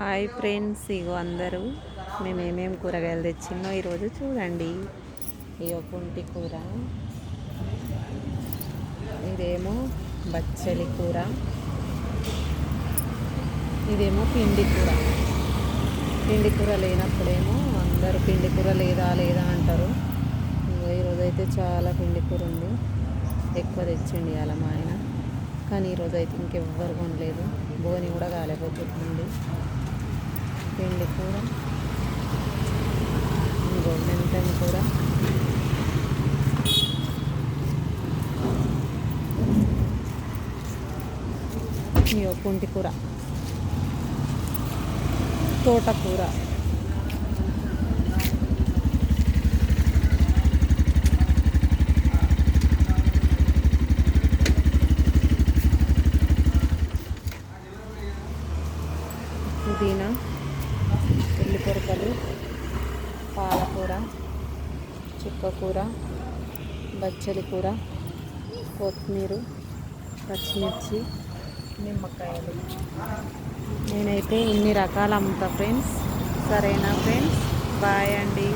Hi friends ఇగో అందరూ. మేము ఏమేమి కూరగాయలు తెచ్చినో ఈరోజు చూడండి. ఇగో పుంటి కూర. ఇదేమో బచ్చలి కూర. ఇదేమో పిండి కూర. పిండి కూర లేనప్పుడేమో అందరూ పిండి కూర లేదా లేదా అంటారు. ఈరోజు అయితే చాలా పిండి కూర ఉంది. ఎక్కువ తెచ్చిండి అలా మా ఆయన. కానీ ఈరోజు అయితే ఇంకెవ్వరు కొనలేదు. బోని కూడా కాలేకపోతుంది. కూర? ఇంకో మెంతం కూర? ఇగో పుంటి కూర. తోటకూర. పుదీనా. ఉల్లి పొరకలు పాలకూర చుక్కకూర బచ్చలి కూర కొత్తిమీర పచ్చిమిర్చి నిమ్మకాయలు. నేనైతే ఇన్ని రకాలు అమ్ముతా ఫ్రెండ్స్. సరేనా ఫ్రెండ్స్? బాయ్ అండి.